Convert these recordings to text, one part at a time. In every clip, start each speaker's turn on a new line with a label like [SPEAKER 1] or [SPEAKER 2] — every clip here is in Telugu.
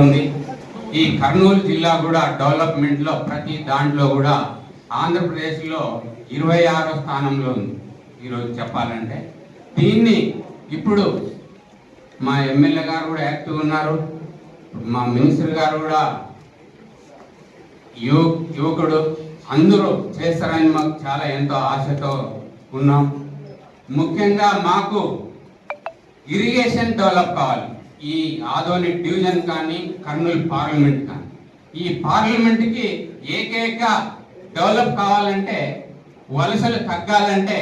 [SPEAKER 1] ఉంది. ఈ కర్నూలు జిల్లా కూడా డెవలప్మెంట్లో ప్రతి దాంట్లో కూడా ఆంధ్రప్రదేశ్లో ఇరవై ఆరో స్థానంలో ఉంది. ఈరోజు చెప్పాలంటే దీన్ని ఇప్పుడు మా ఎమ్మెల్యే గారు కూడా యాక్టివ్ ఉన్నారు. మా మినిస్టర్ గారు కూడా యువ యువకుడు. అందరూ చేస్తారని మాకు చాలా ఎంతో ఆశతో ఉన్నాం. ముఖ్యంగా మాకు ఇరిగేషన్ డెవలప్ కావాలి. ఈ ఆదోని డివిజన్ కానీ కర్నూలు పార్లమెంట్ కానీ. ఈ పార్లమెంట్కి ఏకైక డెవలప్ కావాలంటే వలసలు తగ్గాలంటే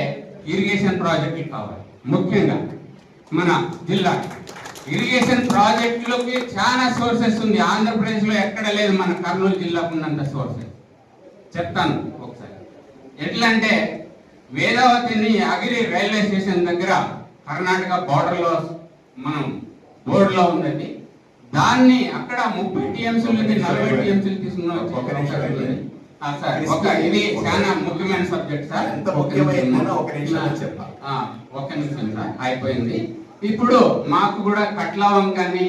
[SPEAKER 1] ఇరిగేషన్ ప్రాజెక్టులు కావాలి. ముఖ్యంగా మన జిల్లా ఇరిగేషన్ ప్రాజెక్టులకి చాలా సోర్సెస్ ఉంది. ఆంధ్రప్రదేశ్లో ఎక్కడ లేదు మన కర్నూలు జిల్లాకు ఉన్నంత సోర్సెస్. చెప్తాను ఒకసారి. ఎట్లా అంటే వేదావతిని అగిరి రైల్వే స్టేషన్ దగ్గర కర్ణాటక బార్డర్లో మనం బోర్డులో ఉన్నది దాన్ని అక్కడ ముప్పై టీఎంసీలు నలభై టీఎంసీలు తీసుకున్న.
[SPEAKER 2] ఒక నిమిషం
[SPEAKER 1] సార్ ఒక ఇది చాలా ముఖ్యమైన సబ్జెక్ట్ సార్.
[SPEAKER 2] ఒక నిమిషంలో చెప్పాలి.
[SPEAKER 1] నిమిషం సార్. అయిపోయింది. ఇప్పుడు మాకు కూడా కట్ల వంకని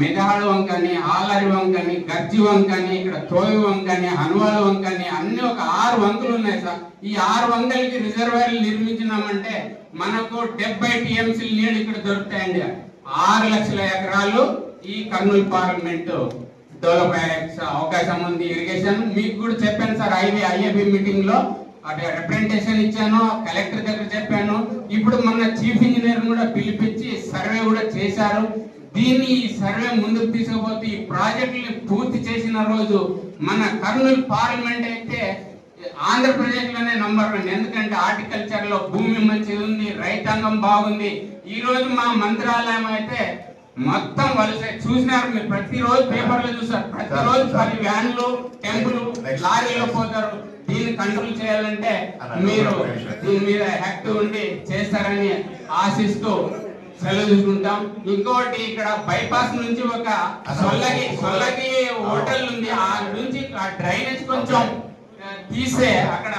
[SPEAKER 1] మెదహాడు వంకని ఆలరి వంకని గర్జి వంకని ఇక్కడ తోయి వంకని హనుమాల వంకని అన్ని ఒక ఆరు వంకలు ఉన్నాయి సార్. ఈ ఆరు వంకలకి రిజర్వాయర్లు నిర్మించినామంటే మనకు డెబ్బై టీఎంసీ నీళ్ళు ఇక్కడ దొరుకుతాయండి ఆరు లక్షల ఎకరాలు ఈ కర్నూలు పార్లమెంట్ డెవలప్ అయ్యే అవకాశం ఉంది. ఇరిగేషన్ మీకు కూడా చెప్పాను సార్ ఐవి ఐఏబి మీటింగ్లో అటు రిప్రజెంటేషన్ ఇచ్చాను కలెక్టర్ దగ్గర చెప్పాను. ఇప్పుడు మన చీఫ్ ఇంజనీర్ కూడా పిలిపించి సర్వే కూడా చేశారు. దీన్ని ఈ సర్వే ముందుకు తీసుకుపోతే ఈ ప్రాజెక్టుని పూర్తి చేసిన రోజు మన కర్నూలు పార్లమెంట్ అయితే ఆంధ్రప్రదేశ్లోనే నంబర్ వన్ ఎందుకంటే హార్టికల్చర్లో భూమి మంచిది ఉంది రైతాంగం బాగుంది. ఈ రోజు మా మంత్రాలయం అయితే మొత్తం వలస చూసినారు మీరు. ప్రతిరోజు పేపర్లో చూసారు ప్రతిరోజు పది వ్యాన్లు టెంపుల్ లారీలో పోతారు. దీన్ని కంట్రోల్ చేయాలంటే మీరు దీని మీద యాక్టివ్ ఉండి చేస్తారని ఆశిస్తూ సెలవు తీసుకుంటాం. ఇంకోటి ఇక్కడ బైపాస్ నుంచి ఒక సొల్లగి సొల్లగి హోటల్ ఉంది. ఆ నుంచి ఆ డ్రైనేజ్ కొంచెం తీసే అక్కడ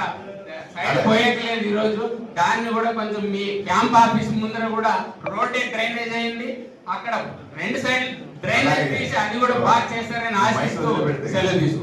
[SPEAKER 1] సైడ్ పోయేట్లేదు ఈ రోజు దాన్ని కూడా కొంచెం మీ క్యాంప్ ఆఫీస్ ముందర కూడా రోడ్డే డ్రైనేజ్ అయింది. అక్కడ రెండు సైడ్ డ్రైనేజ్ తీసి అది కూడా బాగా చేస్తారని ఆశిస్తూ సెలవు తీసుకుంటాం